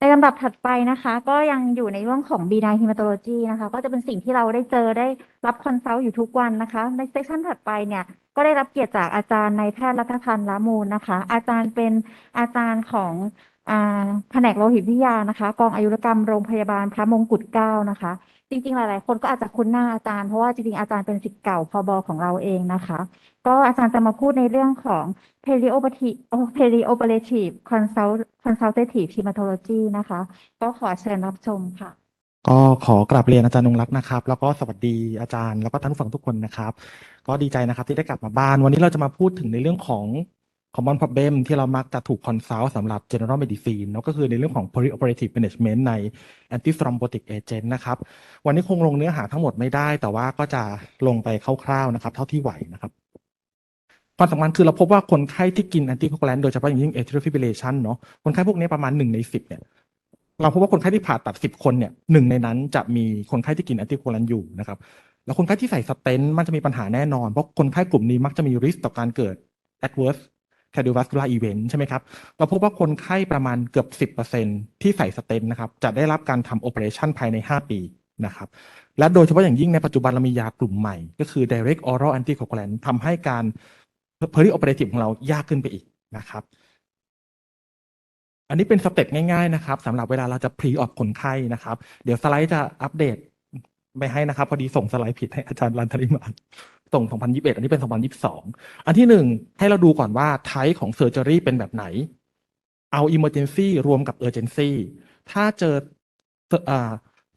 ในลำดับถัดไปนะคะ ก็ยังอยู่ในเรื่องของ B9 hematology นะคะ ก็จะเป็นสิ่งที่เราได้เจอได้รับคอนซัลท์อยู่ทุกวันนะคะ ในเซสชันถัดไปเนี่ย ก็ได้รับเกียรติจากอาจารย์นายแพทย์รัฐพันธ์ละมูลนะคะ อาจารย์เป็นอาจารย์ของอ่าแผนกโลหิตวิทยานะคะ กองอายุรกรรมโรงพยาบาลพระมงกุฎเกล้านะคะ จริงๆ หลาย ๆ คนก็อาจจะคุ้นหน้าอาจารย์เพราะว่าจริงๆ อาจารย์เป็นศิษย์เก่าพอบของเราเองนะคะ ก็อาจารย์จะมาพูดในเรื่องของ perioperative perioperative consultative hematology นะคะ ก็ขอเชิญรับชมค่ะ ก็ขอกราบเรียนอาจารย์นงรักนะครับ แล้วก็สวัสดีอาจารย์แล้วก็ท่านผู้ฟังทุกคนนะครับ ก็ดีใจนะครับที่ได้กลับมาบ้าน วันนี้เราจะมาพูดถึงในเรื่องของ common problem ที่เรามักจะถูก consult สำหรับ general medicine เนอะก็คือในเรื่องของ perioperative management ใน antithrombotic agent นะครับ วันนี้คงลงเนื้อหาทั้งหมดไม่ได้ แต่ว่าก็จะลงไปคร่าวๆนะครับ เท่าที่ไหวนะครับความสำคัญคือเราพบว่าคนไข้ที่กิน anticoagulant โดยเฉพาะอย่างยิ่ง atrial fibrillation เนอะคนไข้พวกนี้ประมาณหนึ่งในสิบเนี่ยเราพบว่าคนไข้ที่ผ่าตัดสิบคนเนี่ยหนึ่งในนั้นจะมีคนไข้ที่กินแอนติโคลันอยู่นะครับแล้วคนไข้ที่ใส่สเตนต์มันจะมีปัญหาแน่นอน เพราะคนไข้กลุ่มนี้มักจะมีริสต่อการเกิด adverse cardiovascular event ใช่ไหมครับ เราพบว่าคนไข้ประมาณเกือบ 10%ที่ใส่สเตนนะครับ จะได้รับการทำโอเปอเรชันภายใน 5 ปีนะครับ และโดยเฉพาะอย่างยิ่งในปัจจุบันเรามียากลุ่มใหม่ ก็คือ direct oral anticoagulant ทำให้การ perioperative ของเรายากขึ้นไปอีกนะครับ อันนี้เป็นสเต็ปง่ายๆนะครับสำหรับเวลาเราจะพรีออ p คนไข้นะครับ เดี๋ยวสไลด์จะอัปเดตไปให้นะครับ พอดีส่งสไลด์ผิดให้อาจารย์รันทริมา ส่ง 2021 อันนี้เป็น 2022 อันที่หนึ่งให้เราดูก่อนว่าไทป์ของเซอร์เจอรี่เป็นแบบไหน เอา Emergency รวมกับ Urgency ถ้าเจอเ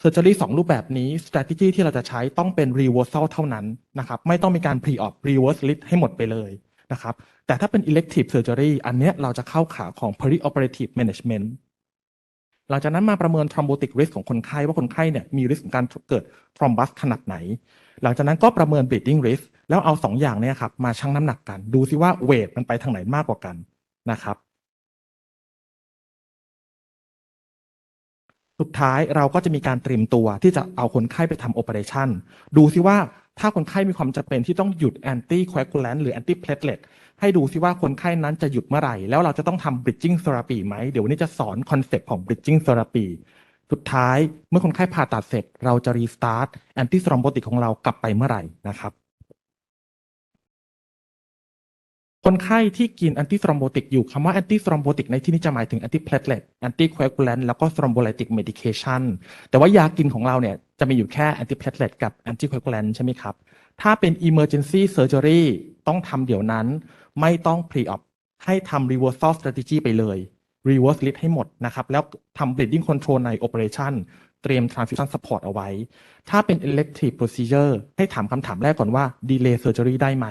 ซอร์เจอรี่สองรูปแบบนี้ strategy ที่เราจะใช้ต้องเป็น reversal เท่านั้นนะครับ ไม่ต้องมีการ pre-op reverse list ให้หมดไปเลยนะครับ แต่ถ้าเป็น elective surgery อันเนี้ยเราจะเข้าขาของ perioperative management หลังจากนั้นมาประเมิน thrombotic risk ของคนไข้ว่าคนไข้เนี่ยมี risk ของการเกิด thrombus ขนาดไหน หลังจากนั้นก็ประเมิน bleeding risk แล้วเอาสองอย่างเนี่ยครับมาชั่งน้ำหนักกัน ดูซิว่าเวทมันไปทางไหนมากกว่ากันนะครับ สุดท้ายเราก็จะมีการเตรียมตัวที่จะเอาคนไข้ไปทำโอเปอเรชันดูซิว่าถ้าคนไข้มีความจำเป็นที่ต้องหยุดแอนตี้ค a คู l ล n t หรือแอนตี้เพล t เลต ให้ดูซิว่าคนไข้นั้นจะหยุดเมื่อไหร่ แล้วเราจะต้องทำ bridging therapy ไหม เดี๋ยววันนี้จะสอนคอนเซปต์ของ bridging therapy สุดท้ายเมื่อคนไข้ผ่าตัดเสร็จ เราจะ restart anti thrombotic ของเรากลับไปเมื่อไหร่นะครับ คนไข้ที่กินแอนตี้ทรอมโบติกอยู่คำว่าแอนตี้ทรอมโบติกในที่นี้จะหมายถึงแอนตี้เพลทเลตแอนตี้ค a คู l ล n t แล้วก็ทรอมโบไลติกเมดิเคชันแต่ว่ายากินของเราเนี่ยจะมีอยู่แค่แอนตี้เพลทเลตกับแอนตี้ค a คู l ล n t ใช่ไหมครับถ้าเป็น emergency surgery ต้องทำเดี๋ยวนั้น ไม่ต้อง pre-op ให้ทำ reversal strategy ไปเลย reverse list ให้หมดนะครับ แล้วทำ bleeding control ใน operation เตรียม transfusion support เอาไว้ ถ้าเป็น elective procedure ให้ถามคำถามแรกก่อนว่า delay surgery ได้ไหม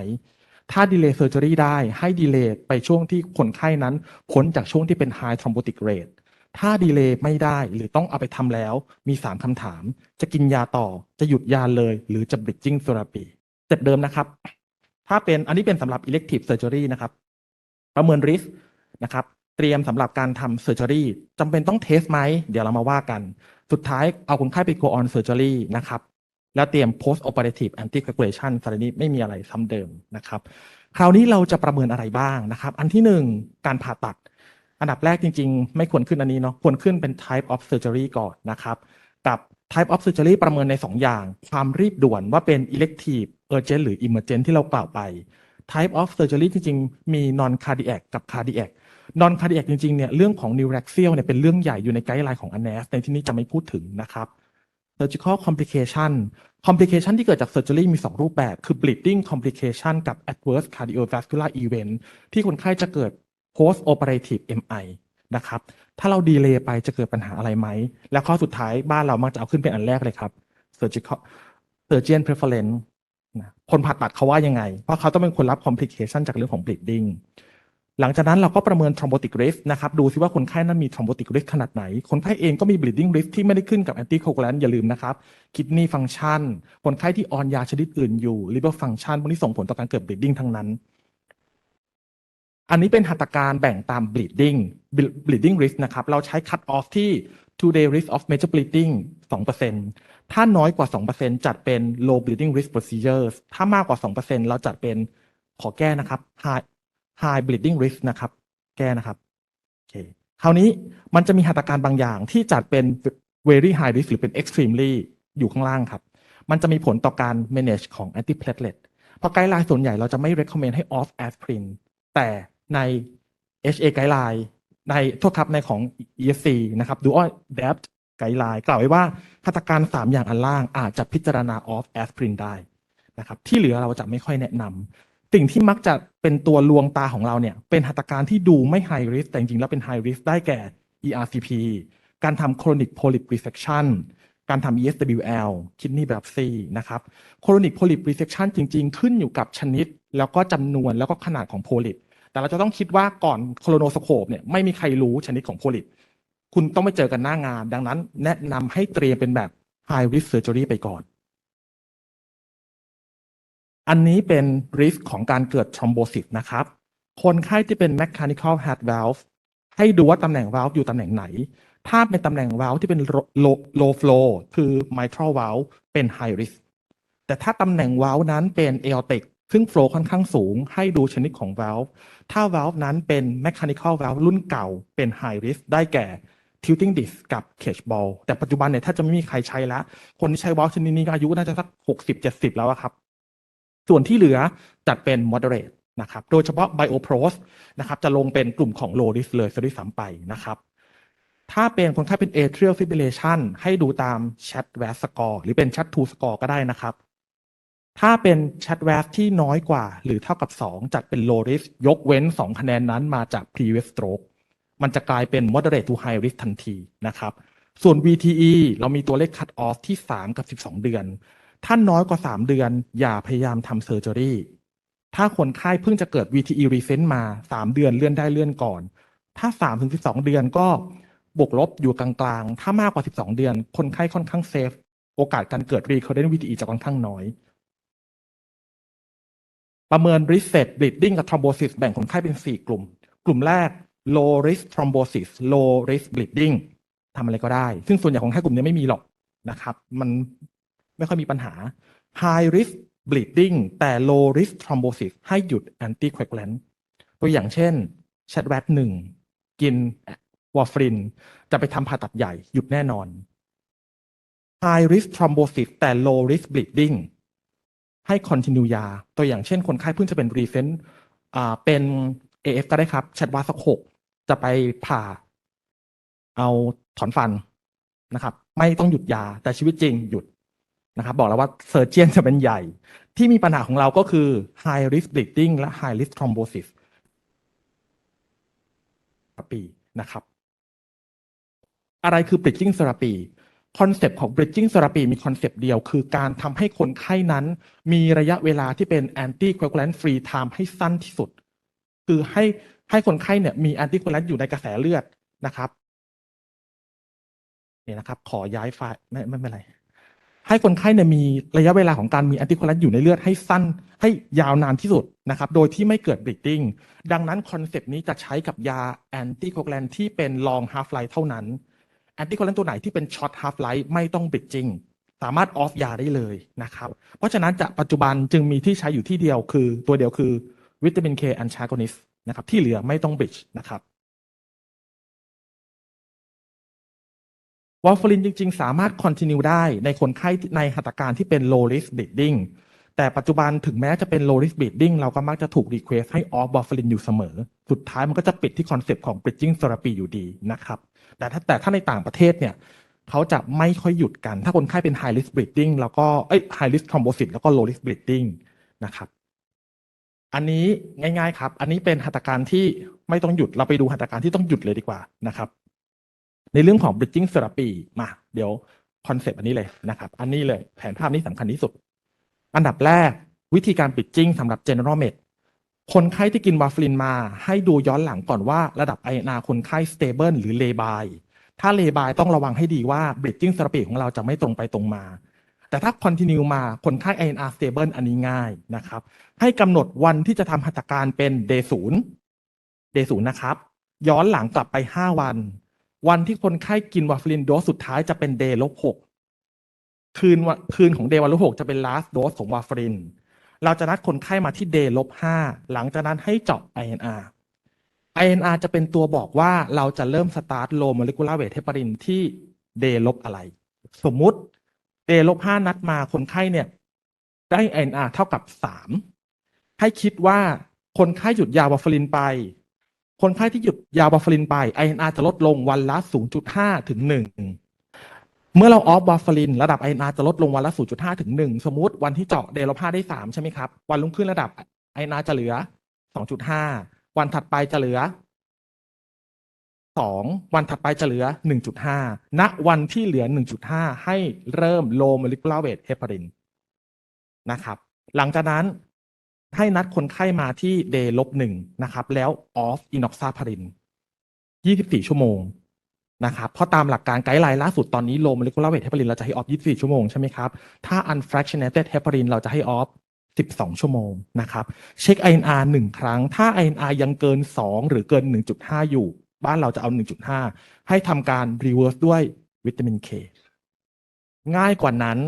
ถ้า delay surgery ได้ให้ delay ไปช่วงที่คนไข้นั้นพ้นจากช่วงที่เป็น high thrombotic rate ถ้า delay ไม่ได้หรือต้องเอาไปทำแล้ว มี 3คำถาม จะกินยาต่อจะหยุดยาเลย หรือจะ bridging therapy เต็ปเดิมนะครับ ถ้าเป็นอันนี้เป็นสำหรับ elective surgery นะครับ ประเมิน risk นะครับ เตรียมสำหรับการทำ surgery จำเป็นต้องเทสไหม เดี๋ยวเรามาว่ากัน สุดท้ายเอาคนไข้ไป go on surgery นะครับ แล้วเตรียม post operative anticoagulation สารนี้ไม่มีอะไรซ้ำเดิมนะครับ คราวนี้เราจะประเมินอะไรบ้างนะครับ อันที่หนึ่งการผ่าตัด อันดับแรกจริง ๆ ไม่ควรขึ้นอันนี้เนาะ ควรขึ้นเป็น type of surgery ก่อนนะครับ กับ type of surgery ประเมินใน 2 อย่าง ความรีบด่วนว่าเป็น elective urgent หรือ emergent ที่เรากล่าวไป type of surgery จริงๆ มี non cardiac กับ cardiac non cardiac จริงๆ เนี่ยเรื่องของ neuraxial เนี่ยเป็นเรื่องใหญ่อยู่ในไกด์ไลน์ของ ANAS ในที่นี้จะไม่พูดถึงนะครับ surgical complication complication ที่เกิดจาก surgery มี 2 รูปแบบ คือ bleeding complication กับ adverse cardiovascular event ที่คนไข้จะเกิด post operative MI นะครับ ถ้าเราดีเลย์ไปจะเกิดปัญหาอะไรไหม แล้วข้อสุดท้ายบ้านเรามักจะเอาขึ้นเป็นอันแรกเลยครับ surgical surgeon preference นะคนผ่าตัดเขาว่ายังไง เพราะเขาต้องเป็นคนรับ complication จากเรื่องของ bleeding หลังจากนั้นเราก็ประเมิน thrombotic risk นะครับ ดูซิว่าคนไข้นั้นมี thrombotic risk ขนาดไหน คนไข้เองก็มี bleeding risk ที่ไม่ได้ขึ้นกับ anticoagulant อย่าลืมนะครับ kidney function คนไข้ที่ออนยาชนิดอื่นอยู่ liver function พวกนี้ส่งผลต่อการเกิด bleeding ทั้งนั้น อันนี้เป็นหัตถการแบ่งตาม bleeding bleeding risk นะครับ เราใช้ cut off ที่ two day risk of major bleeding 2% ถ้าน้อยกว่า 2%จัดเป็น low bleeding risk procedures ถ้ามากกว่า 2%เราจัดเป็นขอแก้นะครับ high high bleeding risk นะครับ แก้นะครับโอเคคราวนี้มันจะมีหัตถการบางอย่างที่จัดเป็น very high risk หรือเป็น extremely อยู่ข้างล่างครับ มันจะมีผลต่อการ manage ของ antiplatelet เพราะไกด์ไลน์ส่วนใหญ่เราจะไม่ recommend ให้ off aspirin แต่ใน HA ไกด์ไลน์ในโทษครับในของ ESC นะครับ dual adapt ไกด์ไลน์กล่าวไว้ว่า หัตการ3อย่างอันล่างอาจจะพิจารณา off aspirin ได้นะครับที่เหลือเราจะไม่ค่อยแนะนำสิ่งที่มักจะเป็นตัวลวงตาของเราเนี่ยเป็นหัตถการที่ดูไม่ high risk แต่จริงๆแล้วเป็น high risk ได้แก่ ERCP การทำ chronic polyp resection การทำ ESWL kidney biopsy นะครับ chronic polyp resection จริงๆ ขึ้นอยู่กับชนิด แล้วก็จำนวนแล้วก็ขนาดของ polyp แต่เราจะต้องคิดว่าก่อนโคโลโนสโคปเนี่ยไม่มีใครรู้ชนิดของ polyp คุณต้องไปเจอกันหน้างาน ดังนั้น แนะนำให้เตรียมเป็นแบบ high risk surgery ไปก่อน อันนี้เป็น risk ของการเกิด thrombosis นะครับ คนไข้ที่เป็น mechanical heart valve ให้ดูว่าตำแหน่ง valve อยู่ตำแหน่งไหน ถ้าเป็นตำแหน่ง valve ที่เป็น low, low flow คือ mitral valve เป็น high risk แต่ถ้าตำแหน่ง valve นั้นเป็น aortic ซึ่ง flow ค่อนข้างสูงให้ดูชนิดของ valve ถ้า valve นั้นเป็น mechanical valve รุ่นเก่าเป็น high risk ได้แก่ tilting disc กับ cage ball แต่ปัจจุบันเนี่ยถ้าจะไม่มีใครใช้แล้ว คนที่ใช้ valve ชนิดนี้ก็อายุน่าจะสัก60-70แล้วครับ ส่วนที่เหลือจัดเป็น moderate นะครับ โดยเฉพาะ biopros นะครับ จะลงเป็นกลุ่มของ low risk เลยซะด้วยซ้ำไปนะครับ ถ้าเป็นคนไข้เป็น atrial fibrillation ให้ดูตาม CHAT-VAS score หรือเป็น CHAT-2 score ก็ได้นะครับ ถ้าเป็น CHAT-VAS ที่น้อยกว่า หรือเท่ากับ 2 จัดเป็น low risk ยกเว้น 2 คะแนนนั้นมาจาก previous stroke มันจะกลายเป็น moderate to high risk ทันทีนะครับ ส่วน VTE เรามีตัวเลข cut off ที่ 3 กับ 12 เดือนถ้านน้อยกว่า 3 เดือน อย่าพยายามทำเซอร์เจอรี่ถ้าคนไข้เพิ่งจะเกิด VTE recent มา 3 เดือนเลื่อนได้เลื่อนก่อน ถ้า3ถึง12 เดือนก็บวกลบอยู่กลางๆ ถ้ามากกว่า 12 เดือน คนไข้ค่อนข้างเซฟ โอกาสการเกิด recurrent VTE จะค่อนข้างน้อย ประเมิน risk set bleeding กับ thrombosis แบ่งคนไข้เป็น 4 กลุ่ม กลุ่มแรก low risk thrombosis low risk bleeding ทำอะไรก็ได้ ซึ่งส่วนใหญ่ของไข้กลุ่มนี้ไม่มีหรอกนะครับ มันไม่ค่อยมีปัญหา high risk bleeding แต่ low risk thrombosis ให้หยุด anticoagulant ตัวอย่างเช่น c h a t w a t หนึ่งกินวอร์ฟริน จะไปทำผ่าตัดใหญ่หยุดแน่นอน high risk thrombosis แต่ low risk bleeding ให้ continue ยา ตัวอย่างเช่นคนไข้เพิ่งจะเป็น recent อ่าเป็น AF ก็ได้ครับ c h a t w a t สักหก จะไปผ่าเอาถอนฟันนะครับ ไม่ต้องหยุดยาแต่ชีวิตจริงหยุดนะครับ บอกแล้วว่าเซอร์เจียนจะเป็นใหญ่ ที่มีปัญหาของเราก็คือ high risk bleeding และ high risk thrombosis ปีนะครับ อะไรคือ bridging therapy คอนเซปต์ของ bridging therapy มีคอนเซปต์เดียว คือการทำให้คนไข้นั้น มีระยะเวลาที่เป็น anticoagulant free time ให้สั้นที่สุด คือให้ ให้คนไข้เนี่ยมี anticoagulant อยู่ในกระแสเลือดนะครับนี่นะครับ ขอย้ายไฟล์ไม่ไม่เป็นไร ให้คนไข้เนี่ยมีระยะเวลาของการมีแอนติคอลันอยู่ในเลือดให้สั้นให้ยาวนานที่สุดนะครับ โดยที่ไม่เกิด bleeding ดังนั้นคอนเซปต์นี้จะใช้กับยาแอนติคอลันที่เป็น long half life เท่านั้นแอนติคอลันต์ตัวไหนที่เป็น short half life ไม่ต้อง bleeding สามารถออฟยาได้เลยนะครับ เพราะฉะนั้นจะปัจจุบันจึงมีที่ใช้อยู่ที่เดียวคือตัวเดียวคือวิตามิน K antagonist นะครับที่เหลือไม่ต้อง bridge นะครับวอร์ฟรินจริง ๆ สามารถ continue ได้ในคนไข้ในหัตถการที่เป็น low risk bleeding แต่ปัจจุบันถึงแม้จะเป็น low risk bleeding เราก็มักจะถูก request ให้ off warfarin อยู่เสมอ สุดท้ายมันก็จะปิดที่คอนเซปต์ของ bridging therapy อยู่ดีนะครับแต่ถ้าแต่ถ้าในต่างประเทศเนี่ยเขาจะไม่ค่อยหยุดกัน ถ้าคนไข้เป็น high risk bleeding แล้วก็เอ้ย high risk thrombosis แล้วก็ low risk bleeding นะครับ อันนี้ง่าย ๆ ครับ อันนี้เป็นหัตถการที่ไม่ต้องหยุดเราไปดูหัตถการที่ต้องหยุดเลยดีกว่านะครับ ในเรื่องของ bridging therapy มา เดี๋ยวคอนเซปต์อันนี้เลยนะครับ อันนี้เลยแผนภาพนี้สำคัญที่สุด อันดับแรกวิธีการ bridging สำหรับ general med คนไข้ที่กินวาฟรินมาให้ดูย้อนหลังก่อนว่าระดับ INR คนไข้ stable หรือ labile ถ้า labile ต้องระวังให้ดีว่า bridging therapy ของเราจะไม่ตรงไปตรงมา แต่ถ้า continue มาคนไข้ INR stable อันนี้ง่ายนะครับ ให้กำหนดวันที่จะทำหัตถการเป็น day 0 day 0นะครับ ย้อนหลังกลับไป 5 วัน วันที่คนไข้กินวาฟรินโดสสุดท้ายจะเป็นเดย์ลบหกคืนวันคืนของเดย์วันลบหกจะเป็น last dose ของวาฟริน เราจะนัดคนไข้มาที่เดย์ลบห้าหลังจากนั้นให้เจาะ INR INR จะเป็นตัวบอกว่าเราจะเริ่มสตาร์ท low molecular weight heparin ที่ day ลบอะไร สมมุติ day ลบห้านัดมาคนไข้เนี่ย ได้ NR เท่ากับสามให้คิดว่าคนไข้หยุดยาวาฟารินไป คนไข้ที่หยุดยาวาฟารินไป INR จะลดลงวันละ 0.5 ถึง 1 เมื่อเราออฟวาฟาริน ระดับ INR จะลดลงวันละ 0.5 ถึง 1 สมมติวันที่เจาะเดลบ5ได้ 3 ใช่ไหมครับ วันรุ่งขึ้นระดับ INR จะเหลือ 2.5 วันถัดไปจะเหลือ 2 วันถัดไปจะเหลือ 1.5 ณ วันที่เหลือ 1.5 ให้เริ่ม low molecular weight heparin นะครับ หลังจากนั้นให้นัดคนไข้มาที่ day ลบหนึ่งนะครับ แล้ว off inoxaparin 24 ชั่วโมงนะครับ เพราะตามหลักการไกด์ไลน์ล่าสุดตอนนี้ low molecular weight heparin เราจะให้ off 24 ชั่วโมงใช่ไหมครับ ถ้า unfractionated heparin เราจะให้ off 12 ชั่วโมงนะครับ เช็ค INR หนึ่งครั้ง ถ้า INR ยังเกิน 2 หรือเกิน 1.5 อยู่ บ้านเราจะเอา 1.5 ให้ทำการ reverse ด้วยวิตามิน K ง่ายกว่านั้น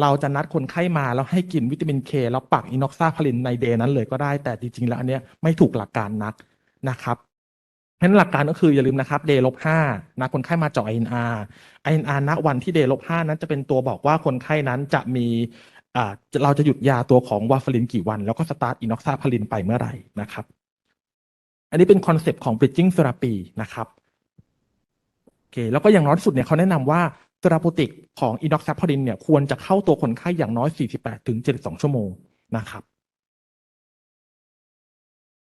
เราจะนัดคนไข้มาแล้วให้กินวิตามิน K แล้วปักอินอกซาพาลินในเดย์นั้นเลยก็ได้แต่จริงๆแล้วอันเนี้ยไม่ถูกหลักการนักนะครับเพราะฉะนั้นหลักการก็คืออย่าลืมนะครับเดย์ลบห้านัดคนไข้มาเจาะ INR INR ณวันที่เดย์ลบห้านั้นจะเป็นตัวบอกว่าคนไข้นั้นจะมีเราจะหยุดยาตัวของวาฟารินกี่วัน แล้วก็สตาร์ทอินอกซาพาลินไปเมื่อไหร่นะครับ อันนี้เป็นคอนเซปต์ของ bridging therapy นะครับโอเคแล้วก็อย่างน้อยสุดเนี่ยเขาแนะนำว่าเทอราปูติกของอินอกซาพารินเนี่ยควรจะเข้าตัวคนไข้อย่างน้อย 48ถึง72 ชั่วโมงนะครับ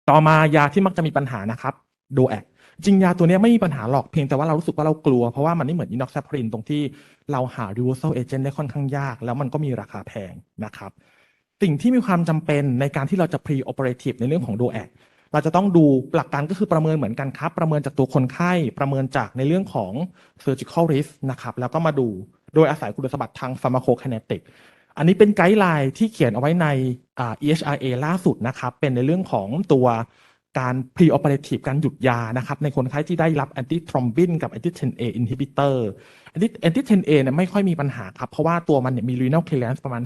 ต่อมายาที่มักจะมีปัญหานะครับโดแอกจริงยาตัวนี้ไม่มีปัญหาหรอกเพียงแต่ว่าเรารู้สึกว่าเรากลัว เพราะว่ามันไม่เหมือนอินอกซาพารินตรงที่เราหา reversal agent ได้ค่อนข้างยาก แล้วมันก็มีราคาแพงนะครับ สิ่งที่มีความจำเป็นในการที่เราจะ pre operative ในเรื่องของโดแอก เราจะต้องดูหลักการก็คือประเมินเหมือนกันครับ ประเมินจากตัวคนไข้ประเมินจากในเรื่องของ surgical risk นะครับแล้วก็มาดูโดยอาศัยคุณสมบัติทาง pharmacokinetic อันนี้เป็นไกด์ไลน์ที่เขียนเอาไว้ใน EHRA ล่าสุดนะครับ เป็นในเรื่องของตัวการ pre-operative การหยุดยานะครับ ในคนไข้ที่ได้รับ anti thrombin กับ anti 10A inhibitor anti-10A เนี่ยไม่ค่อยมีปัญหาครับ เพราะว่าตัวมันเนี่ยมี renal clearance ประมาณ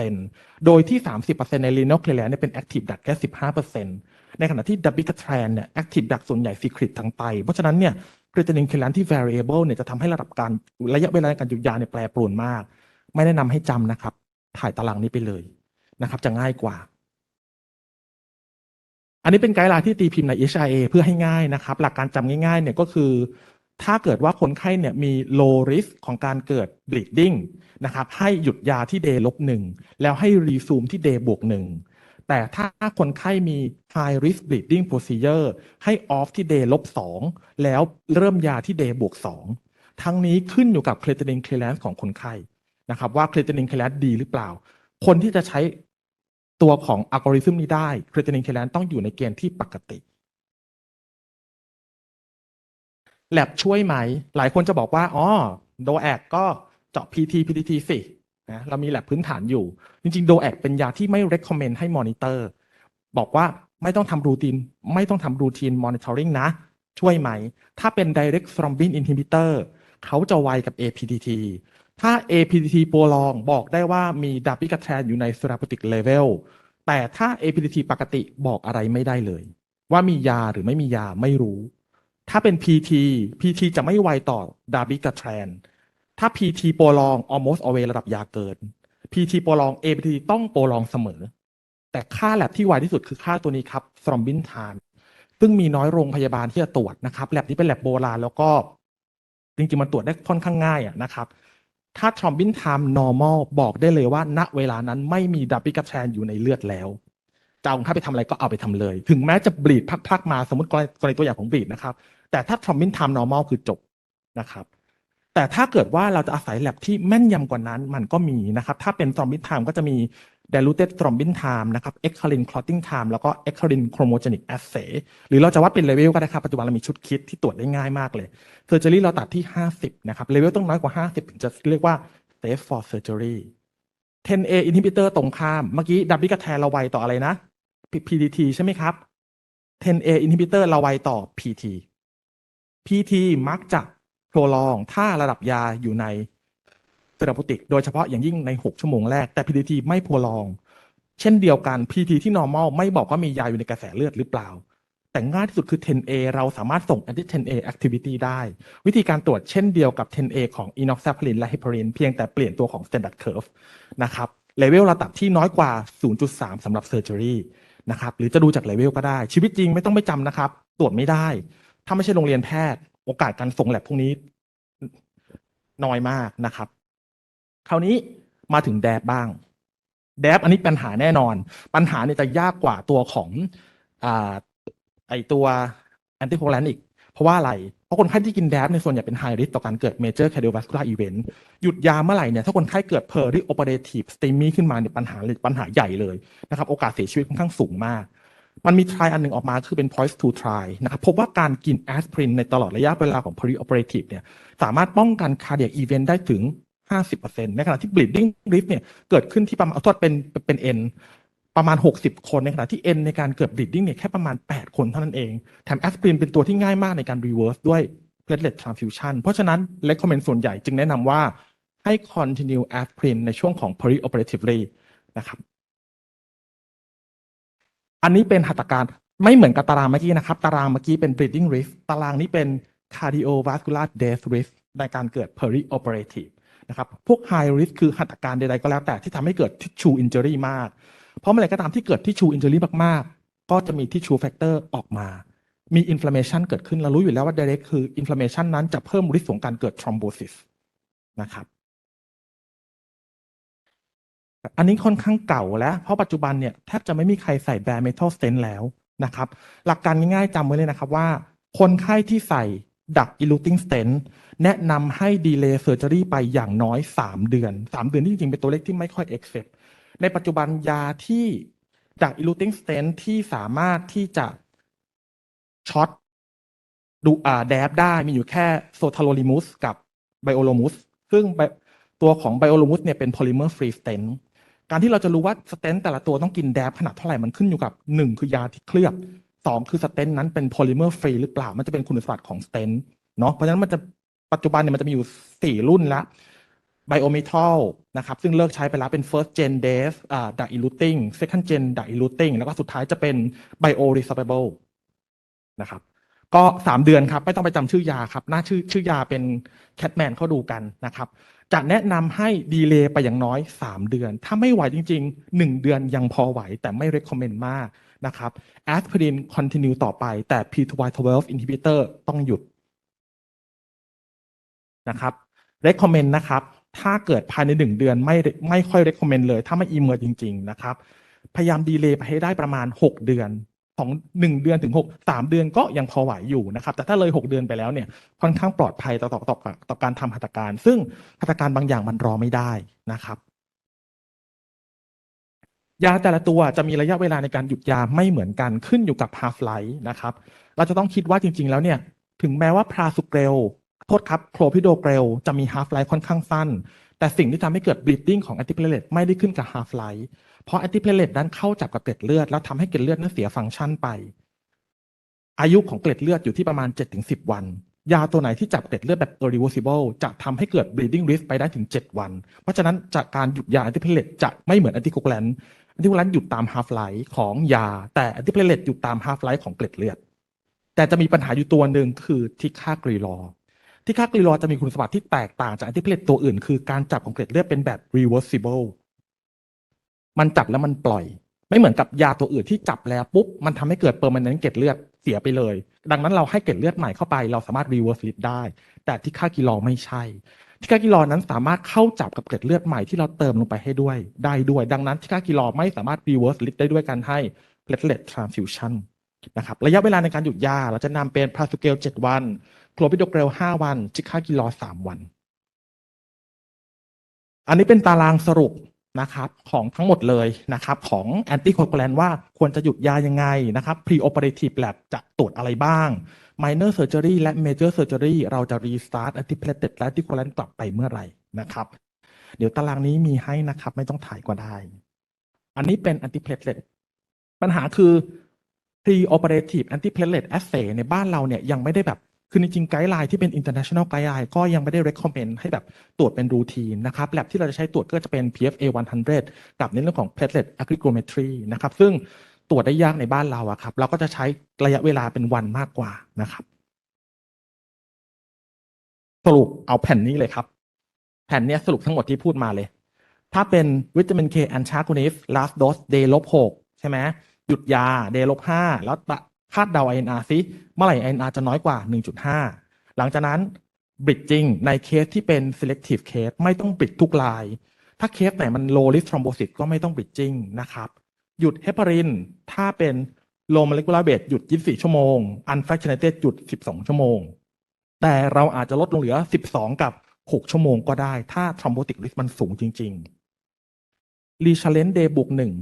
30%โดยที่ 30%ใน renal clearance เนี่ยเป็น active duct แค่ 15% ในขณะที่ dabigatran เนี่ย active duct ส่วนใหญ่ secret ทางไต เพราะฉะนั้นเนี่ย creatinine clearance ที่ variable เนี่ยจะทำให้ระดับการระยะเวลาการหยุดยาเนี่ยแปรปรวนมาก ไม่แนะนำให้จำนะครับ ถ่ายตารางนี้ไปเลยนะครับ จะง่ายกว่า อันนี้เป็นไกด์ไลน์ที่ตีพิมพ์ใน HIA เพื่อให้ง่ายนะครับ หลักการจำง่ายๆเนี่ยก็คือถ้าเกิดว่าคนไข้เนี่ยมี low risk ของการเกิด bleeding นะครับ ให้หยุดยาที่ day ลบหนึ่งแล้วให้ resume ที่ day บวกหนึ่ง แต่ถ้าคนไข้มี high risk bleeding procedure ให้ off ที่ day ลบสองแล้วเริ่มยาที่ day บวกสองทั้งนี้ขึ้นอยู่กับ creatinine clearance ของคนไข้นะครับว่า creatinine clearance ดีหรือเปล่า คนที่จะใช้ตัวของอัลกอริทึมนี้ได้ creatinine clearance ต้องอยู่ในเกณฑ์ที่ปกติแลบช่วยไหม หลายคนจะบอกว่า อ๋อ โดแอกก็เจาะ PT PTT สิ นะเรามีแลบพื้นฐานอยู่ จริงๆ โดแอกเป็นยาที่ไม่ recommend ให้มอนิเตอร์บอกว่าไม่ต้องทำรูทีนไม่ต้องทำรูทีน monitoring นะ ช่วยไหม ถ้าเป็น direct thrombin inhibitor เขาจะไวกับ APTT ถ้า APTT โปรลองบอกได้ว่ามีดับิกาแทนอยู่ใน therapeutic level แต่ถ้า APTT ปกติบอกอะไรไม่ได้เลย ว่ามียาหรือไม่มียาไม่รู้ ถ้าเป็น PT PT จะไม่ไวต่อดาบิกาแทน ถ้า PT โปรลอง almost always ระดับยาเกิน PT โปรลอง APT ต้องโปรลองเสมอ แต่ค่าแลบที่ไวที่สุดคือค่าตัวนี้ครับ thrombin time ซึ่งมีน้อยโรงพยาบาลที่จะตรวจนะครับแลบนี้เป็นแลบโบราณแล้วก็จริงๆ มันตรวจได้ค่อนข้างง่ายอะนะครับ ถ้า thrombin time normal บอกได้เลยว่า ณเวลานั้นไม่มีดับบิกาแทนอยู่ในเลือดแล้วจะเอาคนไข้ไปทำอะไรก็เอาไปทำเลย ถึงแม้จะบลีดพักๆมาสมมติกรณีตัวอย่างของบลีดนะครับ แต่ถ้า thrombin time normal คือจบนะครับ แต่ถ้าเกิดว่าเราจะอาศัยแลบที่แม่นยำกว่านั้นมันก็มีนะครับ ถ้าเป็น thrombin time ก็จะมี diluted thrombin time นะครับ eccrine clotting time แล้วก็ eccrine chromogenic assay หรือเราจะวัดเป็นเลเวลก็ได้ครับ ปัจจุบันเรามีชุดคิดที่ตรวจได้ง่ายมากเลย surgery เราตัดที่ 50 นะครับ เลเวลต้องน้อยกว่า 50 ถึงจะเรียกว่า safe for surgery 10A inhibitor ตรงข้าม เมื่อกี้ดับบิกาแทนเราไวต่ออะไรนะ PDT ใช่ไหมครับ 10A inhibitor เราไวต่อ PT PT มักจะ โปรลองถ้าระดับยาอยู่ในเทอราปติก โดยเฉพาะอย่างยิ่งใน 6 ชั่วโมงแรก แต่ PDT ไม่โปรลอง เช่นเดียวกัน PT ที่ normal ไม่บอกว่ามียาอยู่ในกระแสเลือดหรือเปล่า แต่ง่ายที่สุดคือ 10A เราสามารถส่ง anti 10A activity ได้ วิธีการตรวจเช่นเดียวกับ 10A ของ enoxaparin และ heparin เพียงแต่เปลี่ยนตัวของ standard curve นะครับเลเวลระดับที่น้อยกว่า 0.3สำหรับ surgery นะครับหรือจะดูจากเลเวลก็ได้ ชีวิตจริงไม่ต้องไปจำนะครับ ตรวจไม่ได้ ถ้าไม่ใช่โรงเรียนแพทย์ โอกาสการส่งแลบพวกนี้น้อยมากนะครับ คราวนี้มาถึงแดบบ้าง แดบอันนี้ปัญหาแน่นอน ปัญหาเนี่ยจะยากกว่าตัวของอ่าไอตัวแอนติโคแลนอีก เพราะว่าอะไร เพราะคนไข้ที่กินแดบในส่วนใหญ่เป็นไฮริสต่อการเกิดเมเจอร์ a r d i o v a s c u l a r event หยุดยาเมื่อไหร่เนี่ยถ้าคนไข้เกิด perioperative STEMI ขึ้นมาเนี่ยปัญหาปัญหาใหญ่เลยนะครับ โอกาสเสียชีวิตค่อนข้างสูงมาก มันมี try อันหนึ่งออกมาคือเป็น point to try นะครับพบว่าการกินแอสไพรินในตลอดระยะเวลาของ perioperative เนี่ยสามารถป้องกัน cardiac event ได้ถึง 50%ในขณะที่ bleeding risk เนี่ยเกิดขึ้นที่ประมาณเอาโทษเป็นเป็น N ประมาณ 60 คนในขณะที่ N ในการเกิด bleeding เนี่ยแค่ประมาณ 8 คนเท่านั้นเองแถมแอสไพรินเป็นตัวที่ง่ายมากในการ reverse ด้วย platelet transfusion เพราะฉะนั้น recommend ส่วนใหญ่จึงแนะนำว่าให้ continue aspirin ในช่วงของ perioperatively นะครับ อันนี้เป็นหัตถการไม่เหมือนกับตารางเมื่อกี้นะครับ ตารางเมื่อกี้เป็น bleeding risk ตารางนี้เป็น cardiovascular death risk ในการเกิด perioperative นะครับ พวก high risk คือหัตถการใดๆก็แล้วแต่ที่ทำให้เกิด tissue injury มาก เพราะเมื่อไหร่ก็ตามที่เกิด tissue injury มากๆ ก็จะมี tissue factor ออกมา มี inflammation เกิดขึ้นเรารู้อยู่แล้วว่า direct คือ inflammation นั้นจะเพิ่ม risk ของการเกิด thrombosis นะครับ อันนี้ค่อนข้างเก่าแล้ว เพราะปัจจุบันเนี่ยแทบจะไม่มีใครใส่ bare metal stent แล้วนะครับ หลักการง่ายๆจำไว้เลยนะครับว่า คนไข้ที่ใส่ดัก eluting stent แนะนำให้ delay surgery ไปอย่างน้อย 3 เดือน 3 เดือนที่จริงๆเป็นตัวเลขที่ไม่ค่อย accept ในปัจจุบันยาที่ดัก eluting stent ที่สามารถที่จะช็อตดูอ่าแดบได้มีอยู่แค่โซทาโลลิมุสกับไบโอโลมุสซึ่งตัวของไบโอโลมุสเนี่ยเป็น polymer free stent การที่เราจะรู้ว่าสเตนต์แต่ละตัวต้องกินแดบขนาดเท่าไหร่มันขึ้นอยู่กับหนึ่งคือยาที่เคลือบสองคือสเตนต์นั้นเป็นโพลิเมอร์ฟรีหรือเปล่า มันจะเป็นคุณสมบัติของสเตนต์เนาะเพราะฉะนั้นมันจะปัจจุบันเนี่ยมันจะมีอยู่สี่รุ่นละไบโอเมทัลนะครับ ซึ่งเลิกใช้ไปแล้วเป็น first gen d e f อ่า d a eluting second gen d a eluting แล้วก็สุดท้ายจะเป็น bio resorbable นะครับ ก็สามเดือนครับ ไม่ต้องไปจำชื่อยาครับ หน้าชื่อชื่อยาเป็นแคทแมนเขาดูกันนะครับ จะแนะนำให้ดีเลย์ไปอย่างน้อย 3 เดือน ถ้าไม่ไหวจริง ๆ 1 เดือนยังพอไหวแต่ไม่ recommend มากนะครับ aspirin continue ต่อไปแต่ P2Y12 inhibitor ต้องหยุดนะครับ recommend นะครับ ถ้าเกิดภายใน 1 เดือนไม่ไม่ค่อย recommend เลย ถ้าไม่ emerge จริง ๆ นะครับ พยายามดีเลย์ไปให้ได้ประมาณ 6 เดือน ของหนึ่งเดือนถึงหกสามเดือนก็ยังพอไหวอยู่นะครับ แต่ถ้าเลยหกเดือนไปแล้วเนี่ยค่อนข้างปลอดภัยต่อต่อต่อต่อต่อการทำหัตถการ ซึ่งหัตถการบางอย่างมันรอไม่ได้นะครับยาแต่ละตัวจะมีระยะเวลาในการหยุดยาไม่เหมือนกันขึ้นอยู่กับ half life นะครับ เราจะต้องคิดว่าจริง ๆ แล้วเนี่ย ถึงแม้ว่าพราสุเกลโทษครับโคลพิโดเกลจะมี half life ค่อนข้างสั้น แต่สิ่งที่ทำให้เกิด bleeding ของ antiplatelet ไม่ได้ขึ้นกับ half life เพราะ antiplatelet นั้นเข้าจับกับเกล็ดเลือด แล้วทำให้เกล็ดเลือดนั้นเสียฟังก์ชันไป อายุของเกล็ดเลือดอยู่ที่ประมาณ 7-10 วัน ยาตัวไหนที่จับเกล็ดเลือดแบบ irreversible จะทำให้เกิด bleeding risk ไปได้ถึง 7 วัน เพราะฉะนั้นจากการหยุดยา antiplatelet จะไม่เหมือน anticoagulant anticoagulant หยุดตาม half life ของยา แต่ antiplatelet หยุดตาม half life ของเกล็ดเลือด แต่จะมีปัญหาอยู่ตัวหนึ่งคือทิค่ากรีลอทิค่ากรีลอจะมีคุณสมบัติที่แตกต่างจาก antiplatelet ตัวอื่น คือการจับของเกล็ดเลือดเป็นแบบ reversible มันจับแล้วมันปล่อย ไม่เหมือนกับยาตัวอื่นที่จับแล้วปุ๊บมันทำให้เกิดเปอร์มันนั้นเกล็ดเลือดเสียไปเลย ดังนั้นเราให้เกล็ดเลือดใหม่เข้าไปเราสามารถ reverse it ได้ แต่ที่ค่ากิโลไม่ใช่ที่ค่ากิโลนั้นสามารถเข้าจับกับเกล็ดเลือดใหม่ที่เราเติมลงไปให้ด้วยได้ด้วย ดังนั้นที่ค่ากิโลไม่สามารถ reverse it ได้ด้วยการให้ platelet transfusion นะครับระยะเวลาในการหยุดยาเราจะนำเป็นพาสุเกล7วันโคลพิโดเกรล5วันจิค่ากิโล3วันอันนี้เป็นตารางสรุป นะครับของทั้งหมดเลยนะครับของแอนตี้โค a แลนว่าควรจะหยุดยายังไงนะครับ pre-operative lab จะตรวจอะไรบ้าง minor surgery และ major surgery เราจะ restart antiplatelet และ anticoagulant กลับไปเมื่อไหร่นะครับ เดี๋ยวตารางนี้มีให้นะครับ ไม่ต้องถ่ายก็ได้ อันนี้เป็น antiplatelet ปัญหาคือ pre-operative antiplatelet assay ในบ้านเราเนี่ยยังไม่ได้แบบ คือจริงๆไกด์ไลน์ที่เป็น international ไกด์ไลน์ก็ยังไม่ได้ recommend ให้แบบตรวจเป็นรูทีนนะครับแลบที่เราจะใช้ตรวจก็จะเป็น PFA 100 กับในเรื่องของ platelet aggregometry นะครับ ซึ่งตรวจได้ยากในบ้านเราอะครับ เราก็จะใช้ระยะเวลาเป็นวันมากกว่านะครับ สรุปเอาแผ่นนี้เลยครับ แผ่นนี้สรุปทั้งหมดที่พูดมาเลย ถ้าเป็นวิตามินเคแอนชาคูนิฟ last dose day ลบหกใช่ไหมหยุดยา day ลบห้าแล้ว คาดเดา INR ซิเมื่อไหร่ INR จะน้อยกว่า 1.5 หลังจากนั้น bridging ในเคสที่เป็น selective case ไม่ต้อง bridge ทุกราย ถ้าเคสไหนมัน low risk thrombosis ก็ไม่ต้อง bridging นะครับหยุดเฮปาริน ถ้าเป็น low molecular weight หยุด 24 ชั่วโมง unfractionated หยุด 12 ชั่วโมง แต่เราอาจจะลดลงเหลือ 12 กับ 6 ชั่วโมงก็ได้ ถ้า thrombotic risk มันสูงจริง ๆรีชาเลนเดย์บวกหนึ่ง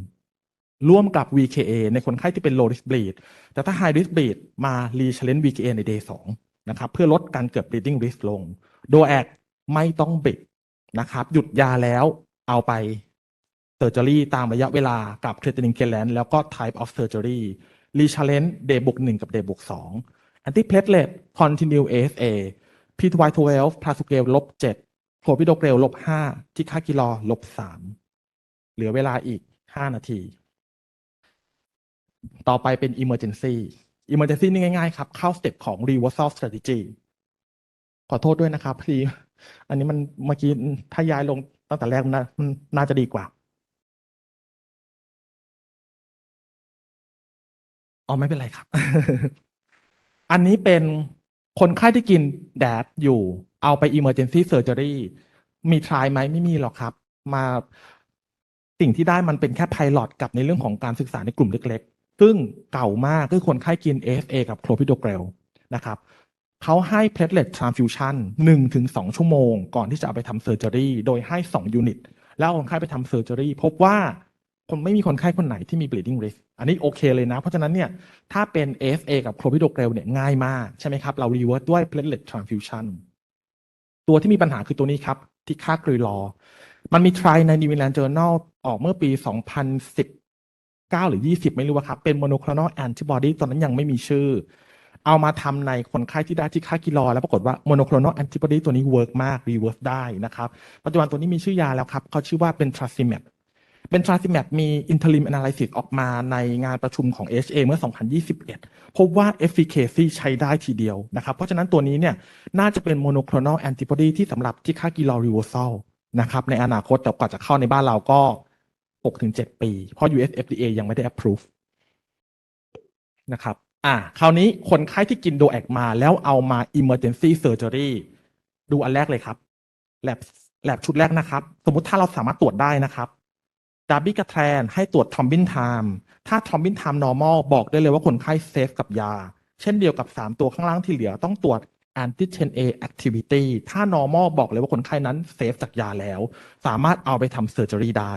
ร่วมกับ VKA ในคนไข้ที่เป็น low risk bleed แต่ถ้า high risk bleed มารีชาเลน VKA ใน day สองนะครับเพื่อลดการเกิด bleeding risk ลง โดแอกไม่ต้องบิดนะครับ หยุดยาแล้วเอาไป surgery ตามระยะเวลากับ creatinine c l a n แล้วก็ type of surgery รีชาเลนเดย์บวกหนึ่งกับเดย์บวกสอง antiplatelet continue ASA P2Y12 พลาสเกลลบเจ็ดโคพิโดเกลลบห้าทิคากิโลลบสามเหลือเวลาอีกห้านาที ต่อไปเป็น emergency emergency นี่ง่ายๆครับ เข้าสเต็ปของ reversal strategy ขอโทษด้วยนะครับพี่อันนี้มันเมื่อกี้ถ้าย้ายลงตั้งแต่แรกมันน่าจะดีกว่าอ๋อไม่เป็นไรครับ อันนี้เป็นคนไข้ที่กินแดดอยู่ เอาไป emergency surgery มีทรายไหมไม่มีหรอกครับ มาสิ่งที่ได้มันเป็นแค่ pilot กับในเรื่องของการศึกษาในกลุ่มเล็กๆ ซึ่งเก่ามากคือคนไข้กิน AFA กับโคลพิโดเกรลนะครับเขาให้ platelet transfusion 1ถึง2ชั่วโมง ก่อนที่จะเอาไปทำเซอร์เจอรี่โดยให้2ยูนิต แล้วคนไข้ไปทำเซอร์เจอรี่พบว่าคนไม่มีคนไข้คนไหนที่มี bleeding risk อันนี้โอเคเลยนะ เพราะฉะนั้นเนี่ยถ้าเป็น AFA กับโคลพิโดเกรลเนี่ยง่ายมาก ใช่ไหมครับ เรา reverse ด้วย platelet transfusion ตัวที่มีปัญหาคือตัวนี้ครับ ที่ค่ากรีลอ มันมี try ใน New England Journal ออกเมื่อปี 9 หรือ 20 ไม่รู้ว่าครับ เป็น monoclonal antibody ตอนนั้นยังไม่มีชื่อ เอามาทำในคนไข้ที่ได้ที่ค่ากิโลแล้วปรากฏว่า monoclonal antibody ตัวนี้ work มาก reverse ได้นะครับปัจจุบันตัวนี้มีชื่อยาแล้วครับเขาชื่อว่าเป็น tracimab เป็น tracimab มี interim analysis ออกมาในงานประชุมของ HA เมื่อ 2021 พบว่า efficacy ใช้ได้ทีเดียวนะครับ เพราะฉะนั้นตัวนี้เนี่ยน่าจะเป็น monoclonal antibody ที่สำหรับที่ค่ากิโล reversal นะครับในอนาคตแต่กว่าจะเข้าในบ้านเราก็ 6-7ปี เพราะ US FDA ยังไม่ได้ approve นะครับ อ่า คราวนี้คนไข้ที่กินโดแอกมาแล้วเอามา emergency surgery ดูอันแรกเลยครับ แลบแลบชุดแรกนะครับ สมมุติถ้าเราสามารถตรวจได้นะครับดาบิกาแทนให้ตรวจทอมบินไทม์ถ้าทอมบินไทม์ normal บอกได้เลยว่าคนไข้เซฟกับยา เช่นเดียวกับ 3 ตัวข้างล่างที่เหลือต้องตรวจ antigen A activity ถ้า normal บอกเลยว่าคนไข้นั้นเซฟจากยาแล้ว สามารถเอาไปทำ surgery ได้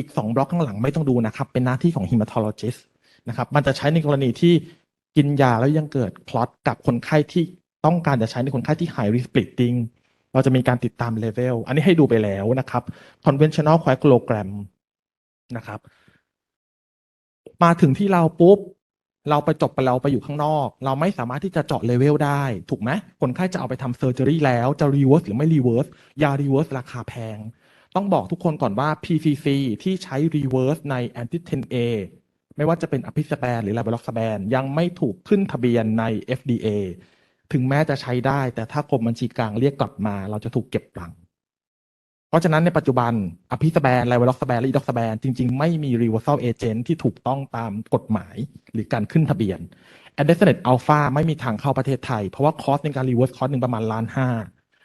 อีก 2 บล็อกข้างหลังไม่ต้องดูนะครับ เป็นหน้าที่ของ hematologist นะครับ มันจะใช้ในกรณีที่กินยาแล้วยังเกิดคลอตกับคนไข้ที่ต้องการจะใช้ในคนไข้ที่ high risk bleeding เราจะมีการติดตามเลเวล อันนี้ให้ดูไปแล้วนะครับ conventional coagulogram นะครับ มาถึงที่เราปุ๊บ เราไปจบไปเราไปอยู่ข้างนอก เราไม่สามารถที่จะเจาะเลเวลได้ ถูกไหม คนไข้จะเอาไปทำเซอร์เจอรี่แล้ว จะรีเวิร์สหรือไม่รีเวิร์ส ยารีเวิร์สราคาแพง ต้องบอกทุกคนก่อนว่า PCC ที่ใช้รีเวิร์สใน antigen A ไม่ว่าจะเป็นอภิสแปนหรือลาเบล็อกสแปนยังไม่ถูกขึ้นทะเบียนใน FDA ถึงแม้จะใช้ได้ แต่ถ้ากรมบัญชีกลางเรียกกลับมา เราจะถูกเก็บหลังเพราะฉะนั้นในปัจจุบันอภิสแปนไลเวล็อกสแปนและอีด็อกสแปนจริง ๆ ไม่มี reversal agent ที่ถูกต้องตามกฎหมายหรือการขึ้นทะเบียน a d e s o n a t alpha ไม่มีทางเข้าประเทศไทย เพราะว่าคอสในการ reverse คอสหนึ่งประมาณล้านห้า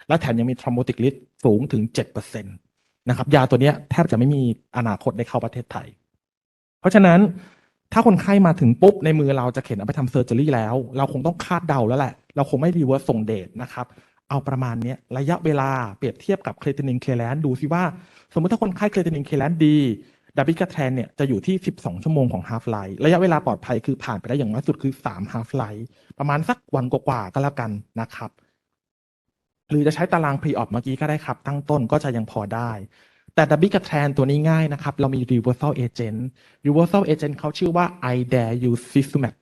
และแถมยังมี thrombotic risk สูงถึง 7% นะครับยาตัวนี้แทบจะไม่มีอนาคตได้เข้าประเทศไทย เพราะฉะนั้นถ้าคนไข้มาถึงปุ๊บในมือเราจะเข็นเอาไปทำเซอร์เจอรี่แล้ว เราคงต้องคาดเดาแล้วแหละ เราคงไม่รีเวิร์สส่งเดทนะครับเอาประมาณนี้ระยะเวลาเปรียบเทียบกับเคลตินินเคแลนดูซิว่า สมมติถ้าคนไข้เคลตินินเคแลนดีดับบิกาแทนเนี่ยจะอยู่ที่ 12 ชั่วโมงของฮาฟไลท์ระยะเวลาปลอดภัยคือผ่านไปได้อย่างน้อยสุดคือ 3ฮาฟไลท์ประมาณสักวันกว่าๆก็แล้วกันนะครับ หรือจะใช้ตารางพรีออปเมื่อกี้ก็ได้ครับ ตั้งต้นก็จะยังพอได้ แต่ดับบิกาแทนตัวนี้ง่ายนะครับ เรามี reversal agent reversal agent เขาชื่อว่า I dare you systemac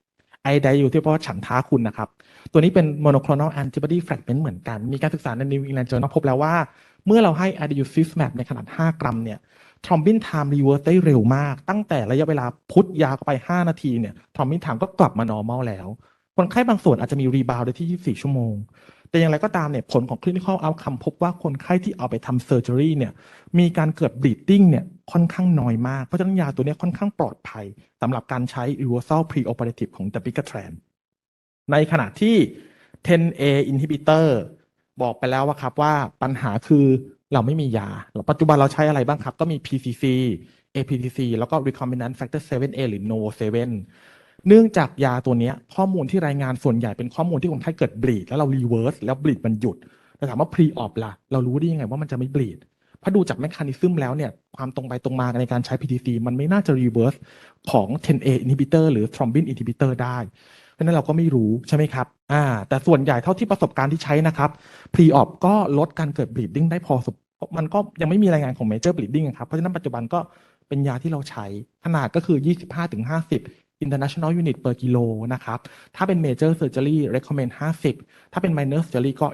I dare you ที่แปลว่าฉันท้าคุณนะครับ ตัวนี้เป็น monoclonal antibody fragment เหมือนกัน มีการศึกษาใน New England Journal พบแล้วว่า เมื่อเราให้ i d u c i s m a b ในขนาด 5 กรัมเนี่ยทรอมบินไทม์รีเวิร์สได้เร็วมาก ตั้งแต่ระยะเวลาพุทยาเข้าไป 5 นาทีเนี่ยทรอมบินไทม์ก็กลับมา normal แล้ว คนไข้บางส่วนอาจจะมีรีบาวได้ที่ 24 ชั่วโมง แต่อย่างไรก็ตามเนี่ยผลของ clinical outcome พบว่าคนไข้ที่เอาไปทำ surgery เนี่ยมีการเกิด bleeding เนี่ยค่อนข้างน้อยมาก เพราะฉะนั้นยาตัวนี้ค่อนข้างปลอดภัยสำหรับการใช้ reversal preoperative ของ dabigatran ในขณะที่ 10A inhibitor บอกไปแล้วว่าครับว่าปัญหาคือเราไม่มียา ปัจจุบันเราใช้อะไรบ้างครับ ก็มี PCC APTC แล้วก็ recombinant factor 7A หรือ NOVO7 เนื่องจากยาตัวนี้ข้อมูลที่รายงานส่วนใหญ่เป็นข้อมูลที่คนไข้เกิดบลีดแล้วเรารีเวิร์สแล้วบลีดมันหยุดแต่ถามว่า pre op ล่ะเรารู้ได้ยังไงว่ามันจะไม่บลีดพราะดูจากแมคานิซึมแล้วเนี่ยความตรงไปตรงมาในการใช้ PTC มันไม่น่าจะรีเวิร์สของ 10A inhibitor หรือ thrombin inhibitor ได้ เพราะนั้นเราก็ไม่รู้ใช่ไหมครับอ่าแต่ส่วนใหญ่เท่าที่ประสบการณ์ที่ใช้นะครับ pre op ก็ลดการเกิด bleeding ได้พอสมมันก็ยังไม่มีรายงานของ major bleeding อะครับ เพราะฉะนั้นปัจจุบันก็เป็นยาที่เราใช้ขนาดก็คือ 25-50 international unit per kilo นะครับ ถ้าเป็น major surgery recommend 50 ถ้าเป็น minor surgery ก็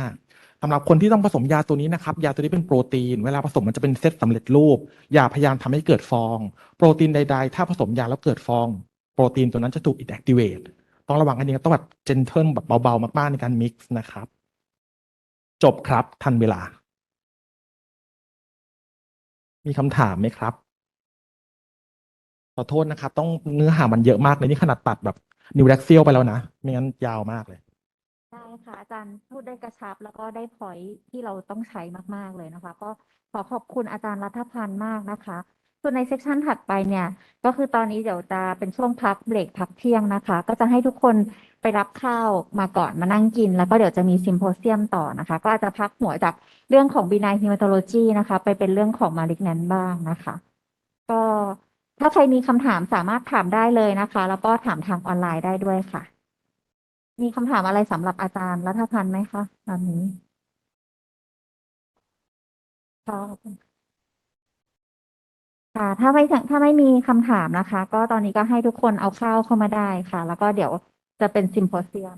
25สำหรับคนที่ต้องผสมยาตัวนี้นะครับ ยาตัวนี้เป็นโปรตีน เวลาผสมมันจะเป็นเซตสำเร็จรูป อย่าพยายามทำให้เกิดฟอง โปรตีนใด ๆ ถ้าผสมยาแล้วเกิดฟอง โปรตีนตัวนั้นจะถูก inactivate ต้องระวังอันนี้ต้องแบบเจนเทิลแบบเบาๆมากๆในการ mix นะครับ จบครับทันเวลา มีคำถามไหมครับ อโทษนะครับ ต้องเนื้อหามันเยอะมากเลยนี่ขนาดตัดแบบนิวแร็กเซียลไปแล้วนะ ไม่งั้นยาวมากเลย ได้ค่ะ อาจารย์พูดได้กระชับแล้วก็ได้พอยที่เราต้องใช้มากๆเลยนะคะ ก็ขอขอบคุณอาจารย์รัฐพันธ์มากนะคะ ส่วนในเซสชันถัดไปเนี่ย ก็คือตอนนี้เดี๋ยวจะเป็นช่วงพักเบรกพักเที่ยงนะคะ ก็จะให้ทุกคนไปรับข้าวมาก่อนมานั่งกิน แล้วก็เดี๋ยวจะมีซิมโพเซียมต่อนะคะ ก็อาจจะพักหัวจากเรื่องของ benign hematology นะคะ ไปเป็นเรื่องของ malignant บ้างนะคะ ก็ ถ้าใครมีคำถามสามารถถามได้เลยนะคะ แล้วก็ถามทางออนไลน์ได้ด้วยค่ะ มีคำถามอะไรสำหรับอาจารย์รัฐพันธ์ไหมคะตอนนี้ค่ะค่ะถ้าไม่ถ้าไม่มีคำถามนะคะ ก็ตอนนี้ก็ให้ทุกคนเอาเข้าเข้ามาได้ค่ะ แล้วก็เดี๋ยวจะเป็นซิมโพเซียม